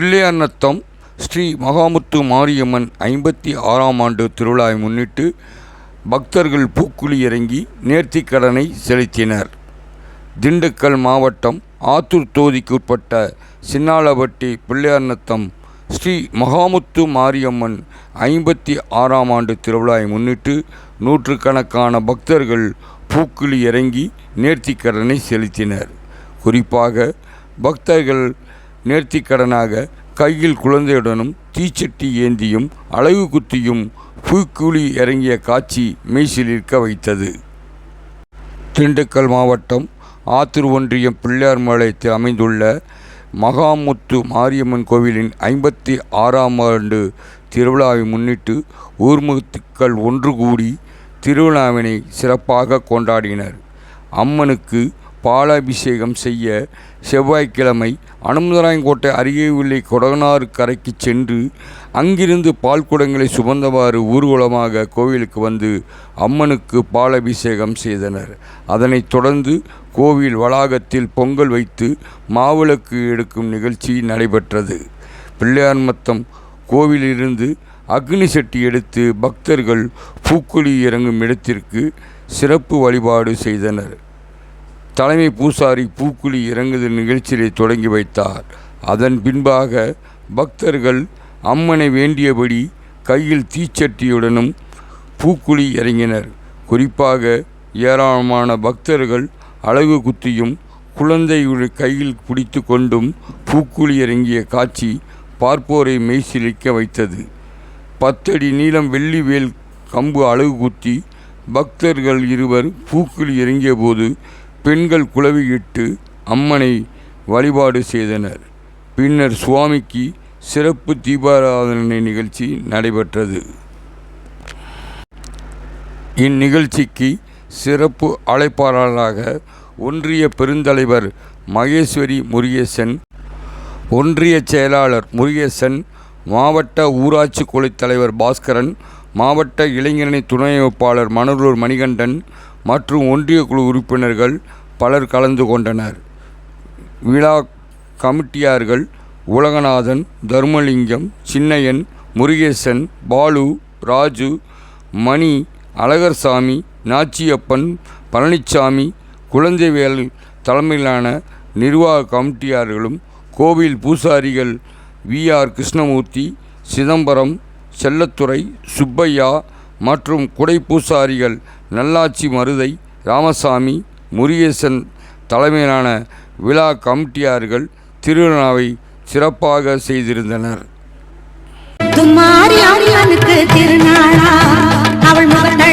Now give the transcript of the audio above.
பிள்ளையார்நத்தம் ஸ்ரீ மகாமுத்து மாரியம்மன் ஐம்பத்தி ஆறாம் ஆண்டு திருவிழாவை முன்னிட்டு பக்தர்கள் பூக்குழி இறங்கி நேர்த்திக்கடனை செலுத்தினர். திண்டுக்கல் மாவட்டம் ஆத்தூர் தொகுதிக்குட்பட்ட சின்னாளபட்டி பிள்ளையார்நத்தம் ஸ்ரீ மகாமுத்து மாரியம்மன் ஐம்பத்தி ஆறாம் ஆண்டு திருவிழாவை முன்னிட்டு நூற்றுக்கணக்கான பக்தர்கள் பூக்குழி இறங்கி நேர்த்திக்கடனை செலுத்தினர். குறிப்பாக பக்தர்கள் நேர்த்திக்கடனாக கையில் குழந்தையுடனும் தீச்சட்டி ஏந்தியும் அழகு குத்தியும் பூக்குழி இறங்கிய காட்சி மெய்சிலிர்க்க வைத்தது. திண்டுக்கல் மாவட்டம் ஆத்தூர் ஒன்றியம் பிள்ளையார்பாளையத்தில் அமைந்துள்ள மகாமுத்து மாரியம்மன் கோவிலின் ஐம்பத்தி ஆறாம் ஆண்டு திருவிழாவை முன்னிட்டு ஊர்முகத்துக்கள் ஒன்று கூடி திருவிழாவினை சிறப்பாக கொண்டாடினர். அம்மனுக்கு பாலாபிஷேகம் செய்ய செவ்வாய்க்கிழமை அனுமதராயங்கோட்டை அருகே உள்ள கொடகனாறு கரைக்கு சென்று அங்கிருந்து பால் குடங்களை சுமந்தவாறு ஊர்வலமாக கோவிலுக்கு வந்து அம்மனுக்கு பாலபிஷேகம் செய்தனர். அதனைத் தொடர்ந்து கோவில் வளாகத்தில் பொங்கல் வைத்து மாவிளக்கு எடுக்கும் நிகழ்ச்சி நடைபெற்றது. பிள்ளையார்மத்தம் கோவிலிருந்து அக்னி சட்டி எடுத்து பக்தர்கள் பூக்குழி இறங்கும் இடத்திற்கு சிறப்பு வழிபாடு செய்தனர். தலைமை பூசாரி பூக்குழி இறங்குதல் நிகழ்ச்சியை தொடங்கி வைத்தார். அதன் பின்பாக பக்தர்கள் அம்மனை வேண்டியபடி கையில் தீச்சட்டியுடனும் பூக்குழி இறங்கினர். குறிப்பாக ஏராளமான பக்தர்கள் அழகு குத்தியும் குழந்தையுடைய கையில் பிடித்து கொண்டும் பூக்குழி இறங்கிய காட்சி பார்ப்போரை மெய்சிலிக்க வைத்தது. பத்தடி நீளம் வெள்ளி வேல் கம்பு அழகு குத்தி பக்தர்கள் இருவர் பூக்குழி இறங்கியபோது பெண்கள் குளவியிட்டு அம்மனை வழிபாடு செய்தனர். பின்னர் சுவாமிக்கு சிறப்பு தீபாராதனை நிகழ்ச்சி நடைபெற்றது. இந்நிகழ்ச்சிக்கு சிறப்பு அழைப்பாளராக ஒன்றிய பெருந்தலைவர் மகேஸ்வரி முருகேசன் ஒன்றிய செயலாளர் முருகேசன் மாவட்ட ஊராட்சி குழு தலைவர் பாஸ்கரன் மாவட்ட இளைஞரணி துணை அமைப்பாளர் மணலூர் மணிகண்டன் மற்றும் ஒன்றிய குழு உறுப்பினர்கள் பலர் கலந்து கொண்டனர். விழா கமிட்டியார்கள் உலகநாதன் தர்மலிங்கம் சின்னையன் முருகேசன் பாலு ராஜு மணி அழகர்சாமி நாச்சியப்பன் பழனிச்சாமி குழந்தைவேல் தலைமையிலான நிர்வாக கமிட்டியார்களும் கோவில் பூசாரிகள் வி. ஆர். கிருஷ்ணமூர்த்தி சிதம்பரம் செல்லத்துறை சுப்பையா மற்றும் குடை பூசாரிகள் நல்லாட்சி மருதை ராமசாமி முருகேசன் தலைமையிலான விழா கமிட்டியார்கள் திருவிழாவை சிறப்பாக செய்திருந்தனர். திருநாளா அவள் முகத்தை